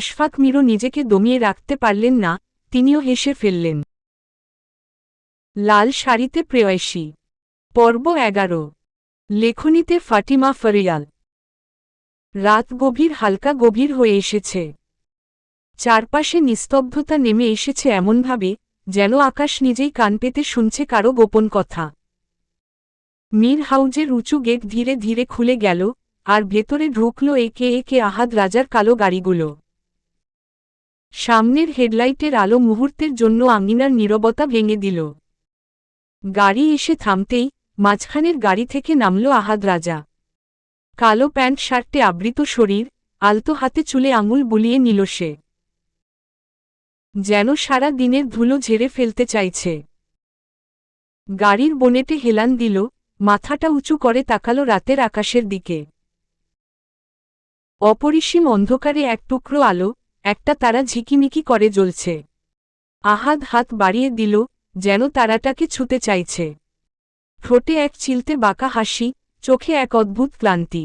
Ashfaq mirror নিজেকে দমিয়ে রাখতে পারলেন না, তিনিও হেসে ফেললেন। লাল শাড়িতে প্রেয়সী। পর্ব এগারো। লেখনীতে ফাটিমা ফরিয়াল। রাত গভীর হালকা গভীর হয়ে এসেছে। চারপাশে নিস্তব্ধতা নেমে এসেছে এমনভাবে, যেন আকাশ নিজেই কান পেতে শুনছে কারও গোপন কথা। মীর হাউজের উঁচু গেট ধীরে ধীরে খুলে গেল, আর ভেতরে ঢুকল একে একে আহাদ রাজার কালো গাড়িগুলো। সামনের হেডলাইটের আলো মুহূর্তের জন্য আঙিনার নীরবতা ভেঙে দিল। গাড়ি এসে থামতেই মাঝখানের গাড়ি থেকে নামল আহাদ রাজা। কালো প্যান্ট শার্টে আবৃত শরীর, আলতো হাতে চুলে আঙুল বুলিয়ে নিল সে। যেন সারা দিনের ধুলো ঝেড়ে ফেলতে চাইছে। গাড়ির বনেটে হেলান দিল, মাথাটা উঁচু করে তাকালো রাতের আকাশের দিকে। অপরিসীম অন্ধকারে এক টুকরো আলো একটা তারা ঝিকিমিকি করে জ্বলছে। আহাদ হাত বাড়িয়ে দিল, যেন তারাটাকে ছুতে চাইছে। ঠোঁটে এক চিলতে বাঁকা হাসি, চোখে এক অদ্ভুত ক্লান্তি।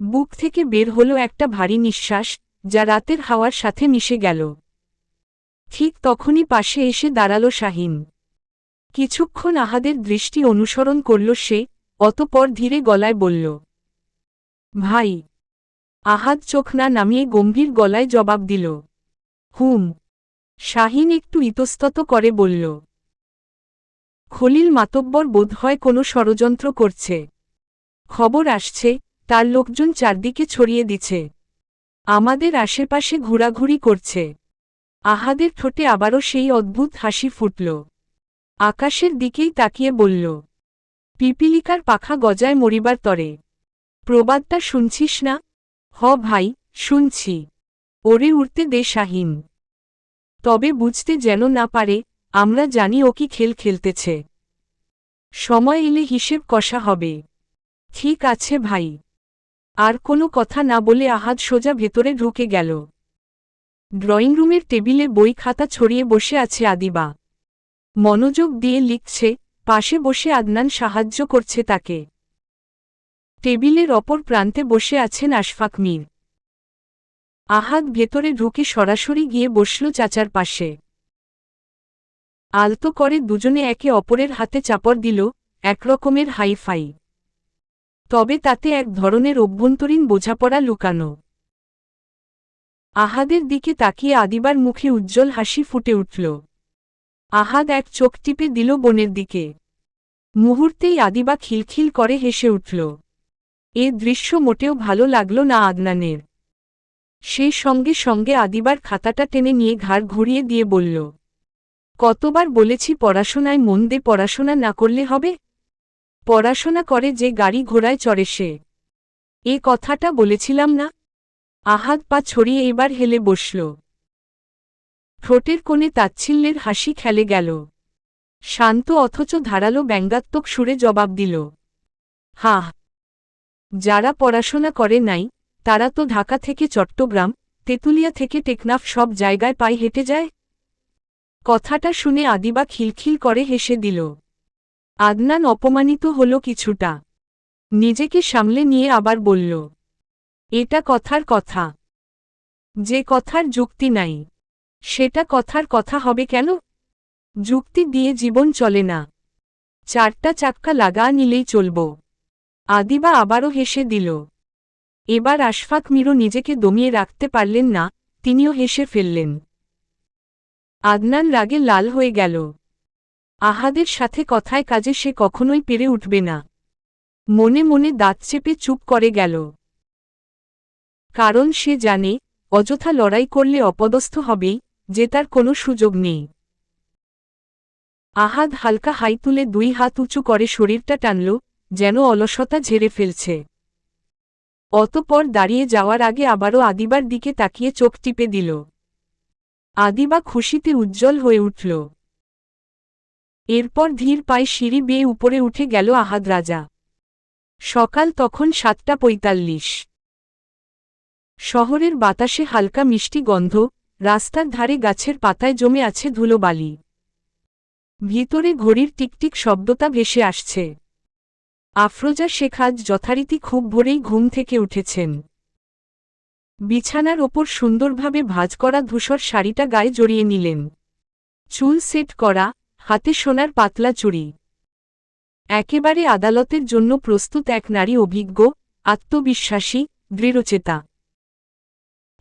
বুক থেকে বের হল একটা ভারী নিঃশ্বাস, যা রাতের হাওয়ার সাথে মিশে গেল। ঠিক তখনই পাশে এসে দাঁড়াল শাহিন। কিছুক্ষণ আহাদের দৃষ্টি অনুসরণ করল সে, অতপর ধীরে গলায় বলল, ভাই আহাদ চোখ না নামিয়ে গম্ভীর গলায় জবাব দিল, হুম। শাহিন একটু ইতস্তত করে বলল, খলিল মাতব্বর বোধ হয় কোনো ষড়যন্ত্র করছে। খবর আসছে, তার লোকজন চারদিকে ছড়িয়ে দিছে। আমাদের আশেপাশে ঘোরাঘুরি করছে। আহাদের ঠোঁটে আবারও সেই অদ্ভুত হাসি ফুটল। আকাশের দিকেই তাকিয়ে বলল, পিপিলিকার পাখা গজায় মরিবার তরে। প্রবাদটা শুনছিস না? হ ভাই, শুনছি। ওরে উড়তে দে শাহীন। তবে বুঝতে যেন না পারে, আমরা জানি ও কি খেল খেলতেছে। সময় এলে হিসেব কষা হবে। ঠিক আছে ভাই। আর কোনো কথা না বলে আহাদ সোজা ভেতরে ঢুকে গেল। ড্রয়িং রুমের টেবিলে বই খাতা ছড়িয়ে বসে আছে আদিবা। মনোযোগ দিয়ে লিখছে, পাশে বসে আদনান সাহায্য করছে তাকে। টেবিলের অপর প্রান্তে বসে আছেন আশফাক মীর। আহাদ ভেতরে ঢুকে সরাসরি গিয়ে বসল চাচার পাশে। আলতো করে দুজনে একে অপরের হাতে চাপড় দিল, একরকমের হাইফাই। তবে তাতে এক ধরনের অভ্যন্তরীণ বোঝাপড়া লুকানো। আহাদের দিকে তাকিয়ে আদিবার মুখে উজ্জ্বল হাসি ফুটে উঠল। আহাদ এক চোখ টিপে দিল বনের দিকে। মুহূর্তেই আদিবা খিলখিল করে হেসে উঠল। এ দৃশ্য মোটেও ভালো লাগল না আদনানের। সে সঙ্গে সঙ্গে আদিবার খাতাটা টেনে নিয়ে ঘাড় ঘুরিয়ে দিয়ে বলল, কতবার বলেছি পড়াশোনায় মন দে, পড়াশোনা না করলে হবে? পড়াশোনা করে যে গাড়ি ঘোড়ায় চড়ে সে। এ কথাটা বলেছিলাম না? আহাত পা ছড়িয়ে এবার হেলে বসল। ঠোঁটের কোণে তাচ্ছিল্যের হাসি খেলে গেল। শান্ত অথচ ধারালো ব্যঙ্গাত্মক সুরে জবাব দিল, হাহ যারা পড়াশোনা করে নাই, তারা তো ঢাকা থেকে চট্টগ্রাম, তেতুলিয়া থেকে টেকনাফ সব জায়গায় পায়ে হেঁটে যায়? কথাটা শুনে আদিবা খিলখিল করে হেসে দিল। আদনান অপমানিত হল কিছুটা। নিজেকে সামলে নিয়ে আবার বলল, এটা কথার কথা। যে কথার যুক্তি নাই, সেটা কথার কথা হবে কেন? যুক্তি দিয়ে জীবন চলে না। চারটা চাক্কা লাগা নিলেই চলব। আদিবা আবারও হেসে দিল, এবার আশফাক মিরো নিজেকে দমিয়ে রাখতে পারলেন না, তিনিও হেসে ফেললেন। আদনান রাগে লাল হয়ে গেল, আহাদের সাথে কথায় কাজে সে কখনোই পেরে উঠবে না। মনে মনে দাঁত চেপে চুপ করে গেল, কারণ সে জানে, অযথা লড়াই করলে অপদস্থ হবেই, যে তার কোনো সুযোগ নেই। আহাদ হালকা হাই তুলে দুই হাত উঁচু করে শরীরটা টানল যেন অলসতা ঝেড়ে ফেলছে। অতপর দাঁড়িয়ে যাওয়ার আগে আবারও আদিবার দিকে তাকিয়ে চোখ টিপে দিল। আদিবা খুশিতে উজ্জ্বল হয়ে উঠল। এরপর ধীর পায়ে সিঁড়ি বেয়ে উপরে উঠে গেল আহাদ রাজা। সকাল তখন সাতটা পঁয়তাল্লিশ। শহরের বাতাসে হালকা মিষ্টি গন্ধ, রাস্তার ধারে গাছের পাতায় জমে আছে ধুলোবালি। ভিতরে ঘড়ির টিকটিক শব্দতা ভেসে আসছে। আফরোজা শেখ আজ যথারীতি খুব ভোরেই ঘুম থেকে উঠেছেন। বিছানার ওপর সুন্দরভাবে ভাজ করা ধূসর শাড়িটা গায়ে জড়িয়ে নিলেন। চুল সেট করা, হাতে সোনার পাতলা চুড়ি। একেবারে আদালতের জন্য প্রস্তুত এক নারী অভিজ্ঞ, আত্মবিশ্বাসী, দৃঢ়চেতা।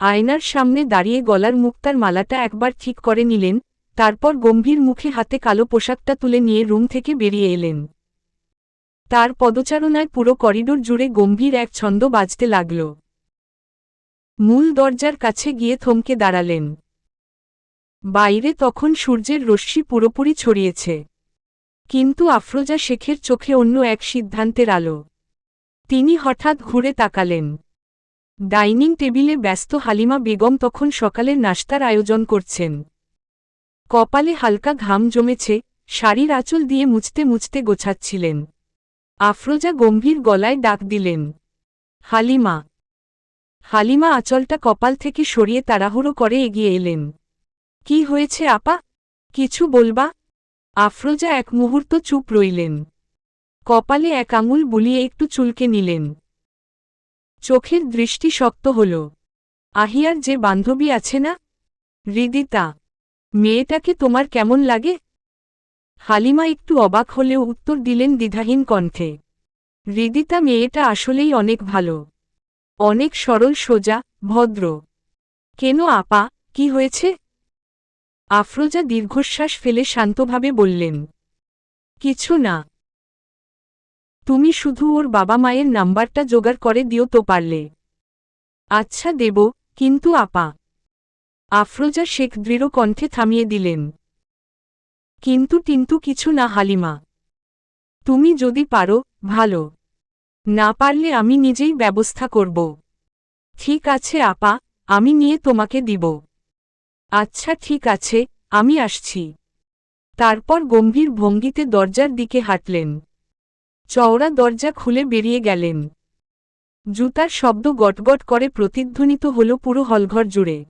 আয়নার সামনে দাঁড়িয়ে গলার মুক্তার মালাটা একবার ঠিক করে নিলেন, তারপর গম্ভীর মুখে হাতে কালো পোশাকটা তুলে নিয়ে রুম থেকে বেরিয়ে এলেন। তার পদচারণায় পুরো করিডোর জুড়ে গম্ভীর এক ছন্দ বাজতে লাগল। মূল দরজার কাছে গিয়ে থমকে দাঁড়ালেন। বাইরে তখন সূর্যের রশ্মি পুরোপুরি ছড়িয়েছে। কিন্তু আফরোজা শেখের চোখে অন্য এক সিদ্ধান্তের আলো। তিনি হঠাৎ ঘুরে তাকালেন। ডাইনিং টেবিলে ব্যস্ত হালিমা বেগম তখন সকালের নাস্তার আয়োজন করছেন। কপালে হালকা ঘাম জমেছে, শাড়ির আঁচল দিয়ে মুছতে মুছতে গোছাচ্ছিলেন। আফরোজা গম্ভীর গলায় ডাক দিলেন, হালিমা। হালিমা আঁচলটা কপাল থেকে সরিয়ে তাড়াহুড়ো করে এগিয়ে এলেন, কি হয়েছে আপা? কিছু বলবা? আফরোজা এক মুহূর্ত চুপ রইলেন, কপালে এক আঙুল বুলিয়ে একটু চুলকে নিলেন। চোখের দৃষ্টি শক্ত হল, আহিয়ার যে বান্ধবী আছে না? হৃদিতা মেয়েটাকে তোমার কেমন লাগে? হালিমা একটু অবাক হলেও উত্তর দিলেন দ্বিধাহীন কণ্ঠে হৃদিতা মেয়েটা আসলেই অনেক ভালো। অনেক সরল, সোজা, ভদ্র। কেন আপা? কি হয়েছে? আফরোজা দীর্ঘশ্বাস ফেলে শান্তভাবে বললেন, কিছু না। তুমি শুধু ওর বাবা মায়ের নাম্বারটা জোগাড় করে দিও তো পারলে। আচ্ছা দেব, কিন্তু আপা? আফরোজা শেখ দৃঢ় কণ্ঠে থামিয়ে দিলেন কিন্তু টিন্তু কিছু না, হালিমা। তুমি যদি পারো, ভালো। না পারলে আমি নিজেই ব্যবস্থা করব। ঠিক আছে, আপা, আমি নিয়ে তোমাকে দিব। আচ্ছা ঠিক আছে, আমি আসছি। তারপর গম্ভীর ভঙ্গিতে দরজার দিকে হাঁটলেন। চওড়া দরজা খুলে বেরিয়ে গেলেন। জুতার শব্দ গটগট করে প্রতিধ্বনিত হল পুরো হলঘর জুড়ে।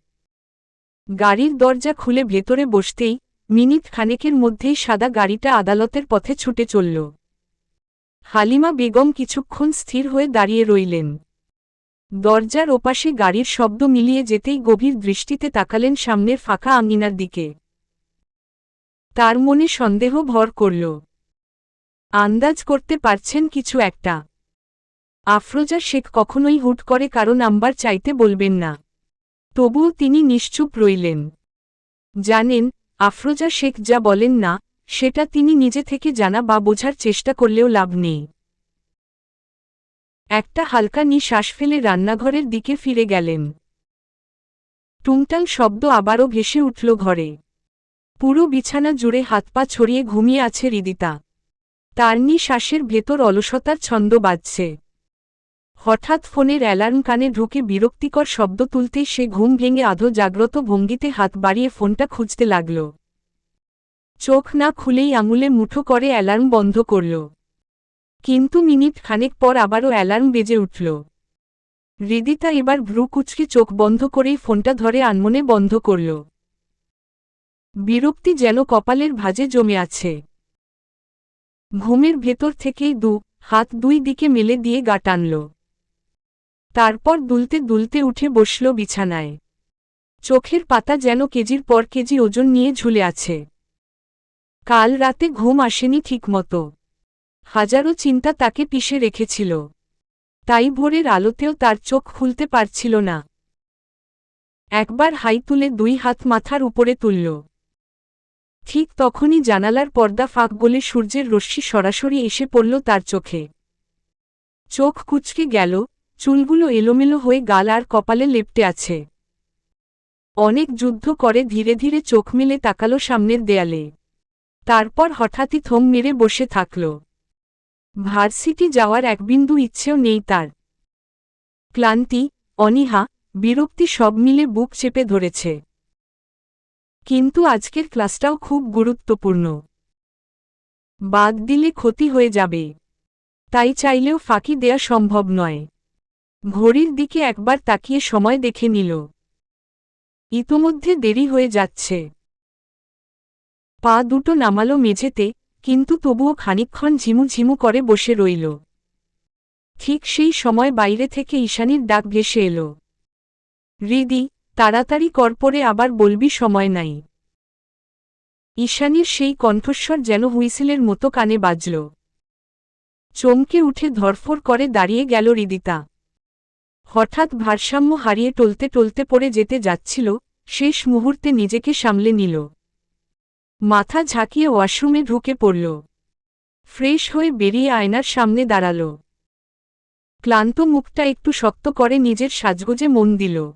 গাড়ির দরজা খুলে ভেতরে বসতেই মিনিট খানেকের মধ্যেই সাদা গাড়িটা আদালতের পথে ছুটে চলল। হালিমা বেগম কিছুক্ষণ স্থির হয়ে দাঁড়িয়ে রইলেন। দরজার ওপাশে গাড়ির শব্দ মিলিয়ে যেতেই গভীর দৃষ্টিতে তাকালেন সামনের ফাঁকা আঙ্গিনার দিকে। তার মনে সন্দেহ ভর করল। আন্দাজ করতে পারছেন কিছু একটা। আফরোজা শেখ কখনোই হুট করে কারও নাম্বার চাইতে বলবেন না। তবুও তিনি নিশ্চুপ রইলেন। জানেন আফরোজা শেখ যা বলেন না, সেটা তিনি নিজে থেকে জানা বা বোঝার চেষ্টা করলেও লাভ নেই। একটা হালকা নিঃশ্বাস ফেলে রান্নাঘরের দিকে ফিরে গেলেন। টুংটাং শব্দ আবারও ভেসে উঠল ঘরে। পুরো বিছানা জুড়ে হাত পা ছড়িয়ে ঘুমিয়ে আছে রিদিতা। তার নিঃশ্বাসের ভেতর অলসতার ছন্দ বাজছে। হঠাৎ ফোনের অ্যালার্ম কানে ঢুকে বিরক্তিকর শব্দ তুলতেই সে ঘুম ভেঙে আধো জাগ্রত ভঙ্গিতে হাত বাড়িয়ে ফোনটা খুঁজতে লাগল। চোখ না খুলেই আঙুলে মুঠো করে অ্যালার্ম বন্ধ করল। কিন্তু মিনিট খানেক পর আবারও অ্যালার্ম বেজে উঠল। হৃদিতা এবার ভ্রু কুচকে চোখ বন্ধ করেই ফোনটা ধরে আনমনে বন্ধ করল। বিরক্তি যেন কপালের ভাজে জমে আছে। ঘুমের ভেতর থেকেই দু, হাত দুই দিকে মেলে দিয়ে গা টানল। তারপর দুলতে দুলতে উঠে বসল বিছানায়। চোখের পাতা যেন কেজির পর কেজি ওজন নিয়ে ঝুলে আছে। কাল রাতে ঘুম আসেনি ঠিকমতো। হাজারো চিন্তা তাকে পিষে রেখেছিল। তাই ভোরের আলোতেও তার চোখ খুলতে পারছিল না। একবার হাই তুলে দুই হাত মাথার উপরে তুলল। ঠিক তখনই জানালার পর্দা ফাঁক বলে সূর্যের রশ্মি সরাসরি এসে পড়ল তার চোখে। চোখ কুচকে গেল চুলগুলো এলোমেলো হয়ে গাল আর কপালে লেপটে আছে। অনেক যুদ্ধ করে ধীরে ধীরে চোখ মেলে তাকালো সামনের দেয়ালে। তারপর হঠাৎই থম মেরে বসে থাকল। ভার্সিটি যাওয়ার এক বিন্দু ইচ্ছেও নেই তার। ক্লান্তি, অনিহা, বিরক্তি সব মিলে বুক চেপে ধরেছে। কিন্তু আজকের ক্লাসটাও খুব গুরুত্বপূর্ণ। বাদ দিলে ক্ষতি হয়ে যাবে। তাই চাইলেও ফাঁকি দেয়া সম্ভব নয়। ঘড়ির দিকে একবার তাকিয়ে সময় দেখে নিল। ইতোমধ্যে দেরি হয়ে যাচ্ছে। পা দুটো নামালো মেঝেতে, কিন্তু তবুও খানিক্ষণ ঝিমু করে বসে রইল। ঠিক সেই সময় বাইরে থেকে ঈশানির ডাক ভেসে এলো। রিদি, তাড়াতাড়ি কর পরে আবার বলবি সময় নাই। ঈশানির সেই কণ্ঠস্বর যেন হুইসেলের মতো কানে বাজল। চমকে উঠে ধরফর করে দাঁড়িয়ে গেল রিদিতা। হঠাৎ ভারসাম্য হারিয়ে টলতে টলতে পড়ে যেতে যাচ্ছিল, শেষ মুহূর্তে নিজেকে সামলে নিল। মাথা ঝাঁকিয়ে ওয়াশরুমে ঢুকে পড়ল। ফ্রেশ হয়ে বেরিয়ে আয়নার সামনে দাঁড়াল। ক্লান্ত মুখটা একটু শক্ত করে নিজের সাজগোজে মন দিল।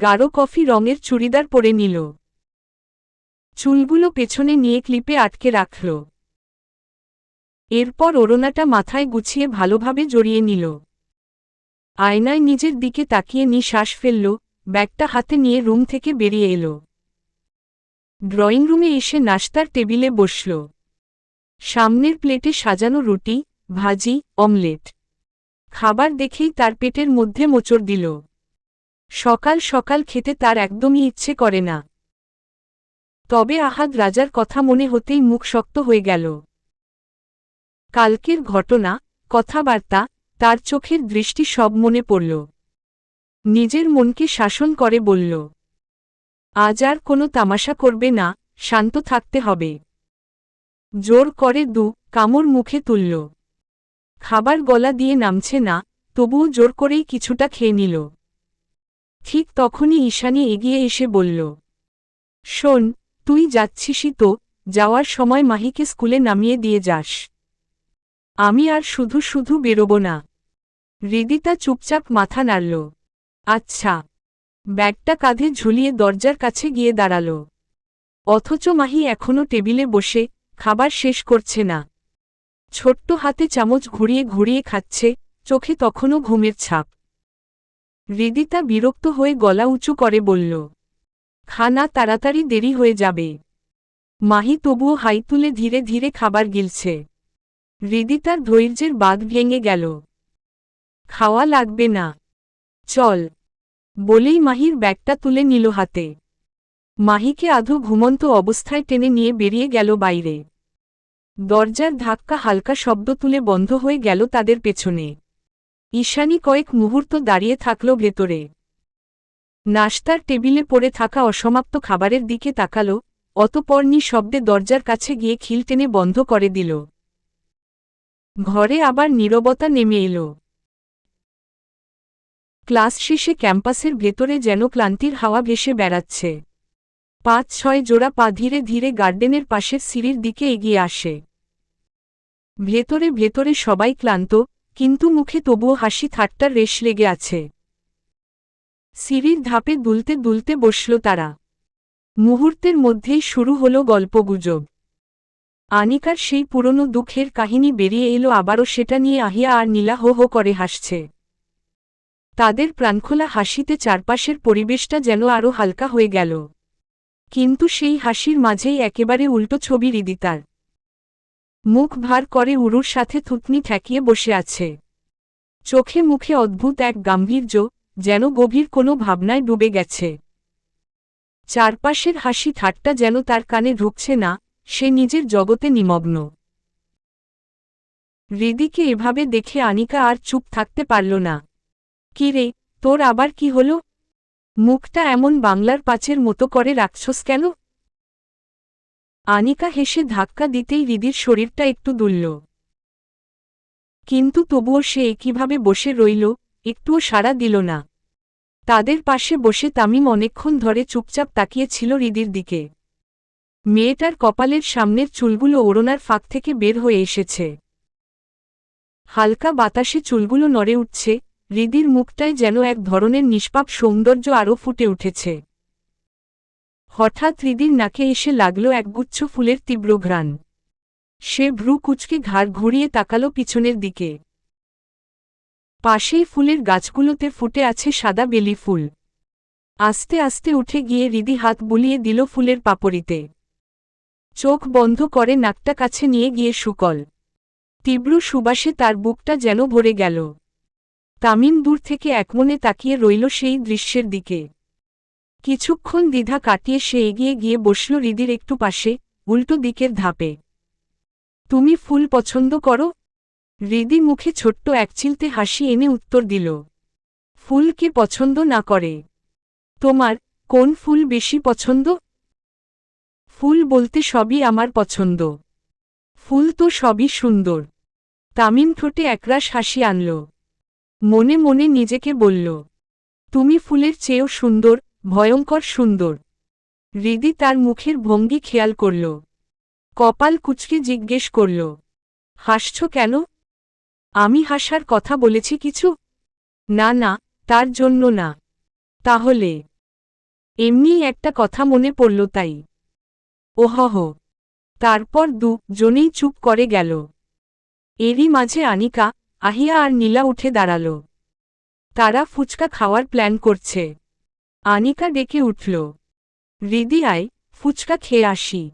গাঢ় কফি রঙের চুড়িদার পরে নিল। চুলগুলো পেছনে নিয়ে ক্লিপে আটকে রাখল। এরপর ওড়নাটা মাথায় গুছিয়ে ভালোভাবে জড়িয়ে নিল। আয়নায় নিজের দিকে তাকিয়ে নিঃশ্বাস ফেলল, ব্যাগটা হাতে নিয়ে রুম থেকে বেরিয়ে এলো। ড্রয়িং রুমে এসে নাস্তার টেবিলে বসল। সামনের প্লেটে সাজানো রুটি, ভাজি, অমলেট। খাবার দেখেই তার পেটের মধ্যে মোচড় দিল। সকাল সকাল খেতে তার একদমই ইচ্ছে করে না। তবে আহাদ রাজার কথা মনে হতেই মুখ শক্ত হয়ে গেল। কালকের ঘটনা, কথাবার্তা তার চোখের দৃষ্টি সব মনে পড়ল। নিজের মনকে শাসন করে বলল, আজ আর কোনো তামাশা করবে না, শান্ত থাকতে হবে জোর করে দু কামড় মুখে তুলল। খাবার গলা দিয়ে নামছে না, তবুও জোর করেই কিছুটা খেয়ে নিল। ঠিক তখনই ঈশানি এগিয়ে এসে বলল, শোন, তুই যাচ্ছিসই তো, যাওয়ার সময় মাহিকে স্কুলে নামিয়ে দিয়ে যাস। আমি আর শুধু শুধু বেরোব না। হৃদিতা চুপচাপ মাথা নাড়ল। আচ্ছা। ব্যাগটা কাঁধে ঝুলিয়ে দরজার কাছে গিয়ে দাঁড়াল। অথচ মাহি এখনও টেবিলে বসে খাবার শেষ করছে না। ছোট্ট হাতে চামচ ঘুরিয়ে ঘুরিয়ে খাচ্ছে, চোখে তখনও ঘুমের ছাপ। হৃদিতা বিরক্ত হয়ে গলা উঁচু করে বলল খানা তাড়াতাড়ি দেরি হয়ে যাবে। মাহি তবুও হাই তুলে ধীরে ধীরে খাবার গিলছে। হৃদিতার ধৈর্যের বাঁধ ভেঙে গেল। খাওয়া লাগবে না। চল। বলেই মাহির ব্যাগটা তুলে নিল হাতে। মাহিকে আধো ঘুমন্ত অবস্থায় টেনে নিয়ে বেরিয়ে গেল বাইরে। দরজার ধাক্কা হালকা শব্দ তুলে বন্ধ হয়ে গেল তাদের পেছনে। ঈশানী কয়েক মুহূর্ত দাঁড়িয়ে থাকল ভেতরে। নাস্তার টেবিলে পড়ে থাকা অসমাপ্ত খাবারের দিকে তাকাল, অতপর শব্দে দরজার কাছে গিয়ে খিল টেনে বন্ধ করে দিল। ঘরে আবার নীরবতা নেমে এলো। ক্লাস শেষে ক্যাম্পাসের ভেতরে যেন ক্লান্তির হাওয়া ভেসে বেড়াচ্ছে। পাঁচ, ছয় জোড়া পা ধীরে ধীরে গার্ডেনের পাশের সিঁড়ির দিকে এগিয়ে আসে। ভেতরে ভেতরে সবাই ক্লান্ত, কিন্তু মুখে তবুও হাসি ঠাট্টার রেশ লেগে আছে। সিঁড়ির ধাপে দুলতে দুলতে বসল তারা। মুহূর্তের মধ্যেই শুরু হল গল্পগুজব। আনিকার সেই পুরনো দুঃখের কাহিনী বেরিয়ে এলো আবারও সেটা নিয়ে আহিয়া আর নীলা হো হো করে হাসছে। তাদের প্রাণখোলা হাসিতে চারপাশের পরিবেশটা যেন আরও হালকা হয়ে গেল। কিন্তু সেই হাসির মাঝেই একেবারে উল্টো ছবি রিদিতার। মুখ ভার করে উরুর সাথে থুতনি ঠেকিয়ে বসে আছে। চোখে মুখে অদ্ভুত এক গাম্ভীর্য যেন গভীর কোনো ভাবনায় ডুবে গেছে। চারপাশের হাসি ঠাট্টা যেন তার কানে ঢুকছে না সে নিজের জগতে নিমগ্ন। হৃদিকে এভাবে দেখে আনিকা আর চুপ থাকতে পারল না। কি রে, তোর আবার কি হল? মুখটা এমন বাংলার পাচের মতো করে রাখছস কেন? আনিকা হেসে ধাক্কা দিতেই হৃদির শরীরটা একটু দুলল। কিন্তু তবুও সে একইভাবে বসে রইল, একটুও সাড়া দিল না। তাদের পাশে বসে তামিম অনেকক্ষণ ধরে চুপচাপ তাকিয়েছিল হৃদির দিকে। মেয়েটার কপালের সামনের চুলগুলো ওড়নার ফাঁক থেকে বের হয়ে এসেছে। হালকা বাতাসে চুলগুলো নড়ে উঠছে, হৃদির মুখটায় যেন এক ধরনের নিষ্পাপ সৌন্দর্য আরও ফুটে উঠেছে। হঠাৎ হৃদির নাকে এসে লাগল একগুচ্ছ ফুলের তীব্র ঘ্রাণ। সে ভ্রু কুচকে ঘাড় ঘুরিয়ে তাকালো পিছনের দিকে। পাশেই ফুলের গাছগুলোতে ফুটে আছে সাদা বেলি ফুল। আস্তে আস্তে উঠে গিয়ে হৃদি হাত বুলিয়ে দিল ফুলের পাপড়িতে। চোখ বন্ধ করে নাকটা কাছে নিয়ে গিয়ে শুকল। তীব্র সুবাসে তার বুকটা যেন ভরে গেল। তামিম দূর থেকে একমনে তাকিয়ে রইল সেই দৃশ্যের দিকে। কিছুক্ষণ দ্বিধা কাটিয়ে সে এগিয়ে গিয়ে বসল হৃদির একটু পাশে, উল্টো দিকের ধাপে। তুমি ফুল পছন্দ করো? হৃদি মুখে ছোট্ট একচিলতে হাসি এনে উত্তর দিল। ফুল কে পছন্দ না করে? তোমার কোন ফুল বেশি পছন্দ? ফুল বলতে সবই আমার পছন্দ। ফুল তো সবই সুন্দর। তামিম ঠোঁটে একরাশ হাসি আনল। মনে মনে নিজেকে বলল, তুমি ফুলের চেয়েও সুন্দর, ভয়ঙ্কর সুন্দর। হৃদি তার মুখের ভঙ্গি খেয়াল করল। কপাল কুচকে জিজ্ঞেস করল, হাসছ কেন? আমি হাসার কথা বলেছি কিছু? না না, তার জন্য না। তাহলে? এমনিই একটা কথা মনে পড়ল তাই। ওহহ তারপর দু জনেই চুপ করে গেল। এরই মাঝে আনিকা, আহিয়া আর নীলা উঠে দাঁড়াল। তারা ফুচকা খাওয়ার প্ল্যান করছে। আনিকা ডেকে উঠল। হৃদি আয়, ফুচকা খেয়ে আসি।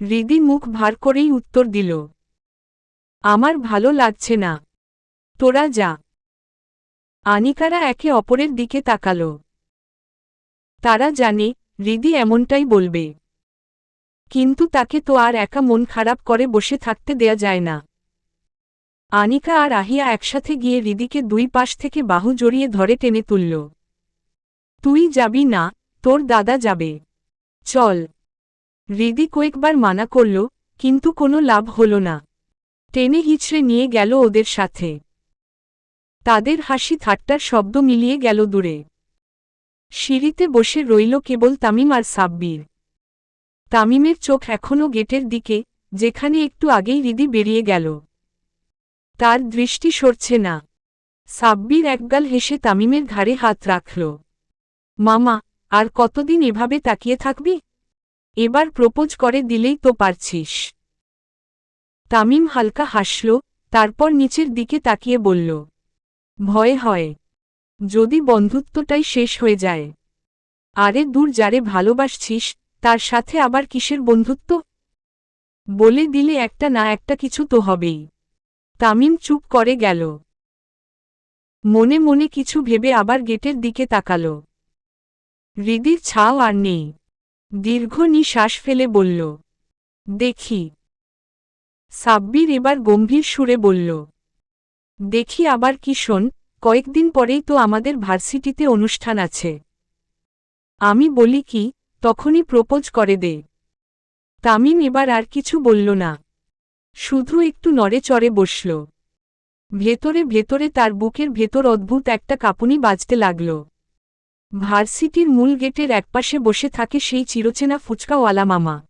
হৃদি মুখ ভার করেই উত্তর দিল। আমার ভালো লাগছে না। তোরা যা। আনিকারা একে অপরের দিকে তাকাল। তারা জানে হৃদি এমনটাই বলবে। কিন্তু তাকে তো আর একা মন খারাপ করে বসে থাকতে দেয়া যায় না। আনিকা আর আহিয়া একসাথে গিয়ে রিদিকে দুই পাশ থেকে বাহু জড়িয়ে ধরে টেনে তুলল। তুই যাবি না, তোর দাদা যাবে। চল। রিদি কয়েকবার মানা করল, কিন্তু কোনো লাভ হল না। টেনে হিচড়ে নিয়ে গেল ওদের সাথে। তাদের হাসি ঠাট্টার শব্দ মিলিয়ে গেল দূরে। সিঁড়িতে বসে রইল কেবল তামিম আর সাব্বির। তামিমের চোখ এখনও গেটের দিকে, যেখানে একটু আগেই হৃদি বেরিয়ে গেল। তার দৃষ্টি সরছে না। সাব্বির একগাল হেসে তামিমের ঘাড়ে হাত রাখল। মামা, আর কতদিন এভাবে তাকিয়ে থাকবি? এবার প্রপোজ করে দিলেই তো পারছিস। তামিম হালকা হাসল, তারপর নিচের দিকে তাকিয়ে বলল, ভয় হয়। যদি বন্ধুত্বটাই শেষ হয়ে যায়। আরে দূর যারে ভালোবাসছিস তার সাথে আবার কিসের বন্ধুত্ব? বলে দিলে একটা না একটা কিছু তো হবেই। তামিম চুপ করে গেল। মনে মনে কিছু ভেবে আবার গেটের দিকে তাকাল। হৃদির ছাও আর নেই। দীর্ঘ নিঃশ্বাস ফেলে বলল, দেখি। সাব্বির এবার গম্ভীর সুরে বলল, দেখি আবার কি শোন, কয়েকদিন পরেই তো আমাদের ভার্সিটিতে অনুষ্ঠান আছে। আমি বলি কি তখনই প্রপোজ করে দে। তামিম এবার আর কিছু বলল না। শুধু একটু নড়ে চড়ে বসল। ভেতরে ভেতরে তার বুকের ভেতর অদ্ভুত একটা কাঁপুনি বাজতে লাগল। ভার্সিটির মূল গেটের একপাশে বসে থাকে সেই চিরচেনা ফুচকাওয়ালা মামা।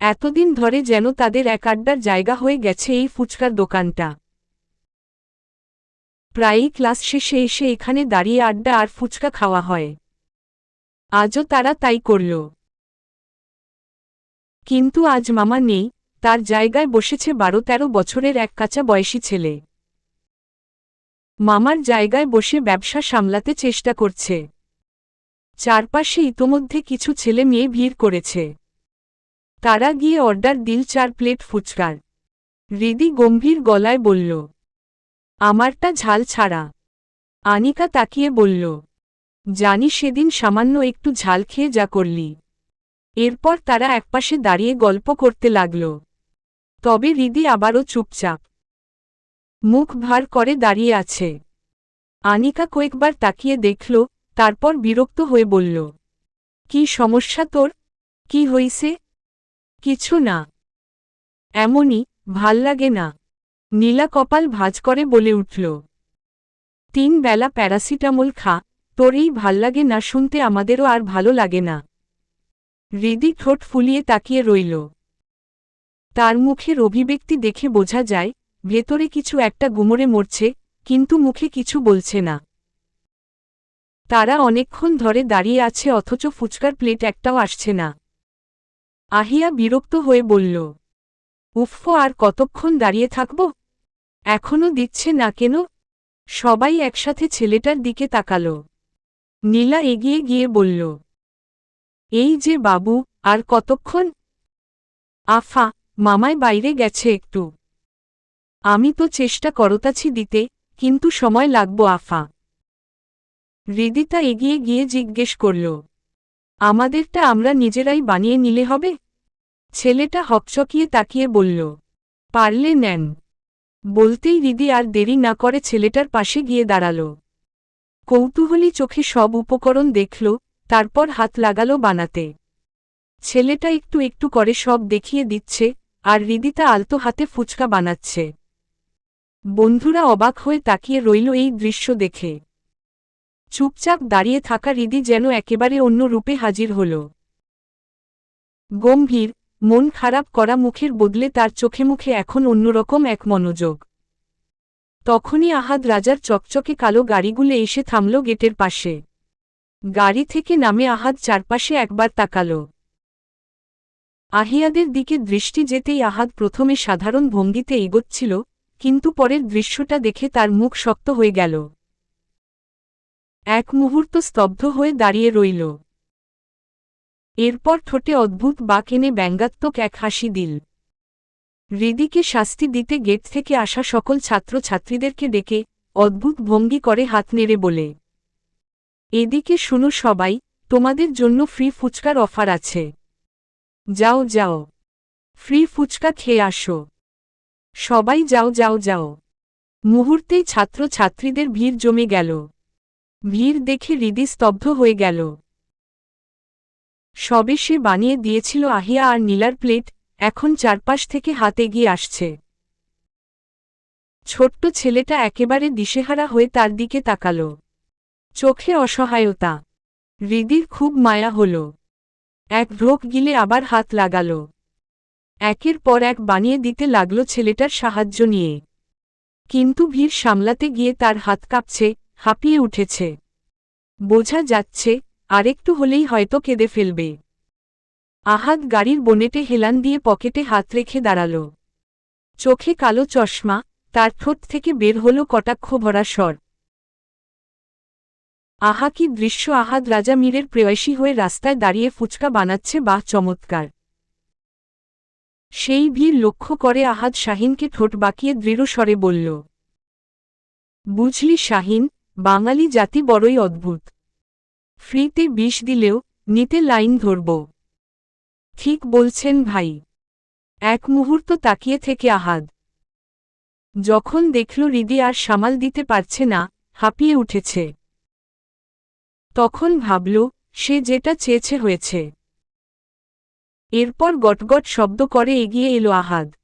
এতদিন ধরে যেন তাদের এক আড্ডার জায়গা হয়ে গেছে এই ফুচকার দোকানটা। প্রায়ই ক্লাস শেষে এসে এখানে দাঁড়িয়ে আড্ডা আর ফুচকা খাওয়া হয়। আজও তারা তাই করল। কিন্তু আজ মামা নেই, তার জায়গায় বসেছে বারো তেরো বছরের এক কাঁচা বয়সী ছেলে। মামার জায়গায় বসে ব্যবসা সামলাতে চেষ্টা করছে। চারপাশে ইতোমধ্যে কিছু ছেলে মেয়ে ভিড় করেছে। তারা গিয়ে অর্ডার দিল চার প্লেট ফুচকার। হৃদি গম্ভীর গলায় বলল, আমারটা ঝাল ছাড়া। আনিকা তাকিয়ে বলল জানি সেদিন সামান্য একটু ঝাল খেয়ে যা করলি। এরপর তারা একপাশে দাঁড়িয়ে গল্প করতে লাগল। তবে হৃদি আবারও চুপচাপ। মুখ ভার করে দাঁড়িয়ে আছে। আনিকা কয়েকবার তাকিয়ে দেখল, তারপর বিরক্ত হয়ে বলল, কি সমস্যা তোর? কি হইছে? কিছু না। এমনই, ভালো লাগে না। নীলা কপাল ভাজ করে বলে উঠল, তিন বেলা প্যারাসিটামল খা। তোর এই ভাল্লাগে না শুনতে, আমাদেরও আর ভালো লাগে না। হৃদি ঠোঁট ফুলিয়ে তাকিয়ে রইল। তার মুখের অভিব্যক্তি দেখে বোঝা যায়, ভেতরে কিছু একটা গুমরে মরছে, কিন্তু মুখে কিছু বলছে না। তারা অনেকক্ষণ ধরে দাঁড়িয়ে আছে, অথচ ফুচকার প্লেট একটাও আসছে না। আহিয়া বিরক্ত হয়ে বলল, উফ, আর কতক্ষণ দাঁড়িয়ে থাকব? এখনও দিচ্ছে না কেন? সবাই একসাথে ছেলেটার দিকে তাকাল। নীলা এগিয়ে গিয়ে বলল, এই যে বাবু, আর কতক্ষণ? আফা মামায় বাইরে গেছে একটু। আমি তো চেষ্টা করতাছি দিতে, কিন্তু সময় লাগব আফা। হৃদিতা এগিয়ে গিয়ে জিজ্ঞেস করল, আমাদেরটা আমরা নিজেরাই বানিয়ে নিলে হবে? ছেলেটা হকচকিয়ে তাকিয়ে বলল, পারলে নেন। বলতেই হৃদি আর দেরি না করে ছেলেটার পাশে গিয়ে দাঁড়াল। কৌতূহলী চোখে সব উপকরণ দেখল, তারপর হাত লাগালো বানাতে। ছেলেটা একটু একটু করে সব দেখিয়ে দিচ্ছে, আর হৃদিতা আলতো হাতে ফুচকা বানাচ্ছে। বন্ধুরা অবাক হয়ে তাকিয়ে রইল এই দৃশ্য দেখে। চুপচাপ দাঁড়িয়ে থাকা হৃদি যেন একেবারে অন্য রূপে হাজির হল। গম্ভীর, মন খারাপ করা মুখের বদলে তার চোখে মুখে এখন অন্যরকম এক মনোযোগ। তখনই আহাদ রাজার চকচকে কালো গাড়িগুলো এসে থামল গেটের পাশে। গাড়ি থেকে নামে আহাদ চারপাশে একবার তাকাল। আহিয়াদের দিকে দৃষ্টি যেতেই আহাদ প্রথমে সাধারণ ভঙ্গিতে এগোচ্ছিল, কিন্তু পরের দৃশ্যটা দেখে তার মুখ শক্ত হয়ে গেল। এক মুহূর্ত স্তব্ধ হয়ে দাঁড়িয়ে রইল। এরপর ঠোঁটে অদ্ভুত বাক এনে ব্যঙ্গাত্মক এক হাসি দিল। হৃদিকে শাস্তি দিতে গেট থেকে আসা সকল ছাত্রছাত্রীদেরকে ডেকে অদ্ভুত ভঙ্গি করে হাত নেড়ে বলে, এদিকে শুনো সবাই, তোমাদের জন্য ফ্রি ফুচকার অফার আছে। যাও যাও। ফ্রি ফুচকা খেয়ে আসো। সবাই যাও যাও যাও। মুহূর্তেই ছাত্রছাত্রীদের ভিড় জমে গেল। ভিড় দেখে হৃদি স্তব্ধ হয়ে গেল। সবে সে বানিয়ে দিয়েছিল আহিয়া আর নীলার প্লেট এখন চারপাশ থেকে হাত এগিয়ে আসছে। ছোট্ট ছেলেটা একেবারে দিশেহারা হয়ে তার দিকে তাকাল। চোখে অসহায়তা। হৃদির খুব মায়া হল। এক ঢোক গিলে আবার হাত লাগাল। একের পর এক বানিয়ে দিতে লাগল ছেলেটার সাহায্য নিয়ে। কিন্তু ভিড় সামলাতে গিয়ে তার হাত কাঁপছে, হাঁপিয়ে উঠেছে। বোঝা যাচ্ছে, আরেকটু হলেই হয়তো কেঁদে ফেলবে। আহাদ গাড়ির বনেটে হেলান দিয়ে পকেটে হাত রেখে দাঁড়াল। চোখে কালো চশমা, তার ঠোঁট থেকে বের হল কটাক্ষ ভরা স্বর। আহা কি দৃশ্য আহাদ রাজা মীরের প্রেয়সী হয়ে রাস্তায় দাঁড়িয়ে ফুচকা বানাচ্ছে, বাহ চমৎকার। সেই ভিড় লক্ষ্য করে আহাদ শাহিনকে ঠোঁট বাঁকিয়ে দৃঢ় স্বরে বলল, বুঝলি শাহিন, বাঙালি জাতি বড়ই অদ্ভুত। ফ্রিতে বিষ দিলেও, নিতে লাইন ধরব। ঠিক বলছেন ভাই। এক মুহূর্ত তাকিয়ে থেকে আহাদ। যখন দেখল হৃদি আর সামাল দিতে পারছে না, হাঁপিয়ে উঠেছে। তখন ভাবল, সে যেটা চেয়েছে হয়েছে। এরপর গটগট শব্দ করে এগিয়ে এলো আহাদ।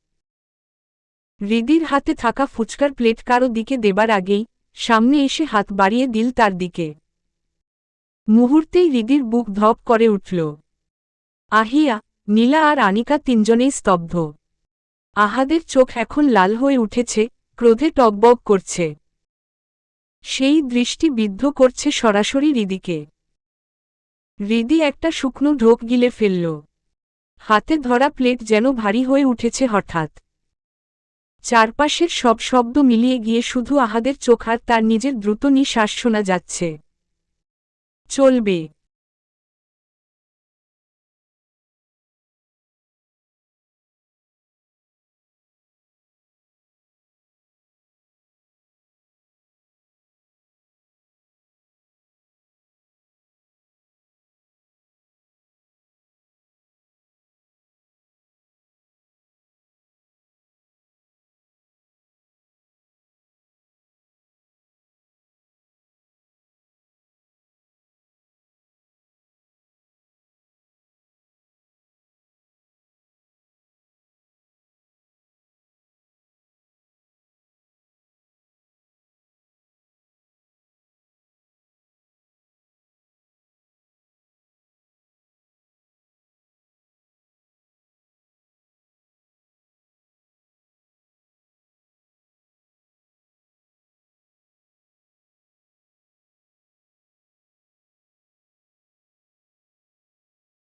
হৃদির হাতে থাকা ফুচকার প্লেট কারও দিকে দেবার আগেই, সামনে এসে হাত বাড়িয়ে দিল তার দিকে। মুহূর্তেই হৃদির বুক ধপ করে উঠল। আহিয়া, নীলা আর আনিকা তিনজনেই স্তব্ধ। আহাদের চোখ এখন লাল হয়ে উঠেছে, ক্রোধে টকবক করছে। সেই দৃষ্টি বিদ্ধ করছে সরাসরি হৃদিকে হৃদি একটা শুকনো ঢোক গিলে ফেলল। হাতে ধরা প্লেট যেন ভারী হয়ে উঠেছে হঠাৎ। চারপাশের সব শব্দ মিলিয়ে গিয়ে শুধু আহাদের চোখ আর তার নিজের দ্রুত নিঃশ্বাস শোনা যাচ্ছে। চলবে।